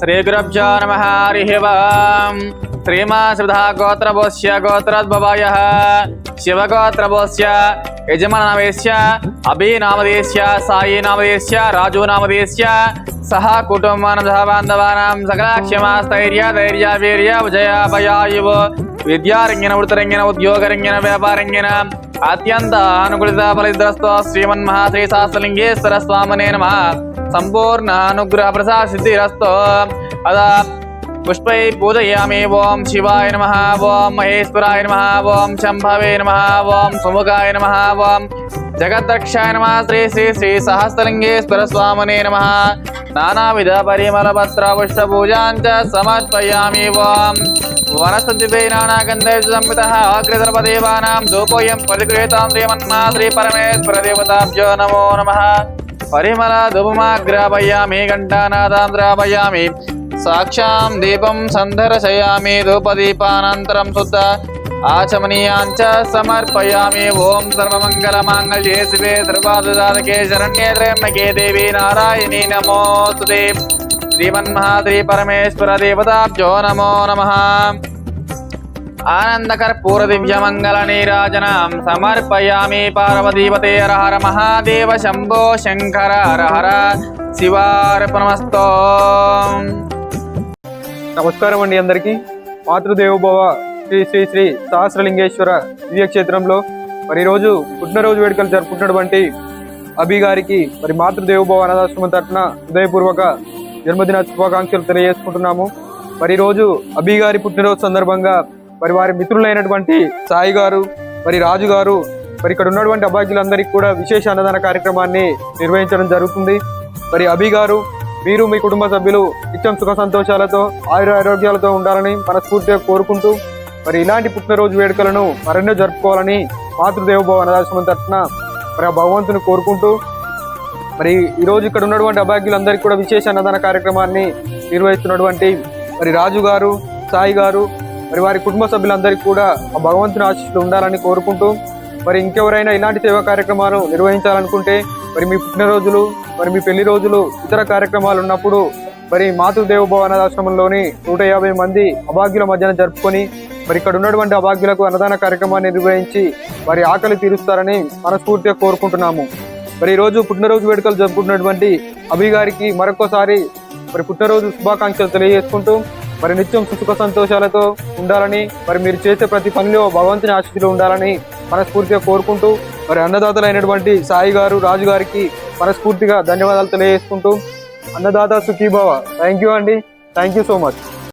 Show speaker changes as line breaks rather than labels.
श्रीगुरुभ्यो नमः गोत्र वम् गोत्र गोत्रभोस्य अभी शिवगोत्रभोस्य यजमाननामदेस्य नाम सायिनामदेस्य नाम सह कुटुम्बानन्दः बान्धवानां सकलाक्षमास्थैर्य धैर्यवीर्य विजयाभयायुव विद्यारङ्गेन, वृत्तरङ्गेन, उद्योगरङ्गेन, व्यापारङ्गेन భయాయువ విద్యారంగిన వృత్తరంగిన ఉద్యోగరంగిన వ్యాపారంగిన అత్యంత అనుకూలిత ఫలిద్రస్తో శ్రీమన్మహాశ్రీ శాస్త్రలింగేశ్వర స్వామనే నమ. సంపూర్ణ అనుగ్రహ ప్రసాద సిద్ధిరస్తో అదా పుష్పై పూజయామి. ఓం శివాయ నమ. ఓం మహేశ్వరాయ నమ. ఓం శంభవే నమ. ఓం సుముఖాయ నమ. ఓం జగద్రక్షాయ నమ. శ్రీ శ్రీ శ్రీ సహస్రలింగేశ్వర స్వామనే నమ. నానావిధ పరిమళ పత్ర పుష్ప పూజాంచ సమర్పయామి వాం వనస్పతిపై నానాగంధై సంహిత అగ్రసర్వదేవానాం ధూపోయం పరిగృహీతాం శ్రీమన్నా శ్రీ పరమేశ్వర దేవతాభ్యో నమో నమ పరిమళ ధూపమాగ్రాపయామి ఘంటానాదాం ద్రాపయామి సాక్షాం దీపం సందర్శయామి ధూపదీపానంతరం శుద్ధ ఆచమనీయాంచ సమర్పయామి. ఓం సర్వమంగళమాంగళ్యే శివే సర్వాదుదాతకే శరణ్యే త్రయంబకే దేవి నారాయణీ నమోస్తుతే శ్రీమన్మహాద్రి పరమేశ్వర దేవతాభ్యో నమో నమః. ఆనందకర్పూర దివ్యమంగళ నీరాజనం సమర్పయామి. పార్వతీపతే హర మహాదేవ శంభో శంకర హర హర శివార్పణమస్తో.
నమస్కారం అండి అందరికీ. మాతృదేవోభవ శ్రీ శ్రీ శ్రీ సహస్రలింగేశ్వర దివ్యక్షేత్రంలో మరి ఈరోజు పుట్టినరోజు వేడుకలు జరుపుకుంటున్నటువంటి అభి గారికి మరి మాతృదేవోభవ అనాథాశ్రమం తరఫున హృదయపూర్వక జన్మదిన శుభాకాంక్షలు తెలియజేసుకుంటున్నాము. మరి ఈరోజు అభి గారి పుట్టినరోజు సందర్భంగా మరి వారి మిత్రులైనటువంటి సాయి గారు మరి రాజు గారు మరి ఇక్కడ ఉన్నటువంటి అభాగ్యులందరికీ కూడా విశేష అన్నదాన కార్యక్రమాన్ని నిర్వహించడం జరుగుతుంది. మరి అభి గారు మీరు మీ కుటుంబ సభ్యులు నిత్యం సుఖ సంతోషాలతో ఆయుర ఆరోగ్యాలతో ఉండాలని మనస్ఫూర్తిగా కోరుకుంటూ మరి ఇలాంటి పుట్టినరోజు వేడుకలను మరెన్నో జరుపుకోవాలని మాతృదేవభవ అనాథాశ్రమం తరఫున మరి ఆ భగవంతుని కోరుకుంటూ మరి ఈరోజు ఇక్కడ ఉన్నటువంటి అభాగ్యులందరికీ కూడా విశేష అన్నదాన కార్యక్రమాన్ని నిర్వహిస్తున్నటువంటి మరి రాజు గారు సాయి గారు మరి వారి కుటుంబ సభ్యులందరికీ కూడా ఆ భగవంతుని ఆశీస్సులు ఉండాలని కోరుకుంటూ మరి ఇంకెవరైనా ఇలాంటి సేవా కార్యక్రమాలు నిర్వహించాలనుకుంటే మరి మీ పుట్టినరోజులు మరి మీ పెళ్ళి రోజులు ఇతర కార్యక్రమాలు ఉన్నప్పుడు మరి మాతృదేవ భవనాశ్రమంలోని నూట యాభై మంది అభాగ్యుల మధ్యన జరుపుకొని మరి ఇక్కడ ఉన్నటువంటి అభాగ్యులకు అన్నదాన కార్యక్రమాన్ని నిర్వహించి వారి ఆకలి తీరుస్తారని మనస్ఫూర్తిగా కోరుకుంటున్నాము. మరి ఈరోజు పుట్టినరోజు వేడుకలు జరుపుకుంటున్నటువంటి అభి గారికి మరొకసారి మరి పుట్టినరోజు శుభాకాంక్షలు తెలియజేసుకుంటూ మరి నిత్యం సుఖ సంతోషాలతో ఉండాలని మరి మీరు చేసే ప్రతి పనిలో భగవంతుని ఆశీస్సులు ఉండాలని మనస్ఫూర్తిగా కోరుకుంటూ మరి అన్నదాతలైనటువంటి సాయి గారు రాజు గారికి మనస్ఫూర్తిగా ధన్యవాదాలు తెలియజేసుకుంటూ అన్నదాత సుఖీభావ. థ్యాంక్ యూ అండి. Thank you so much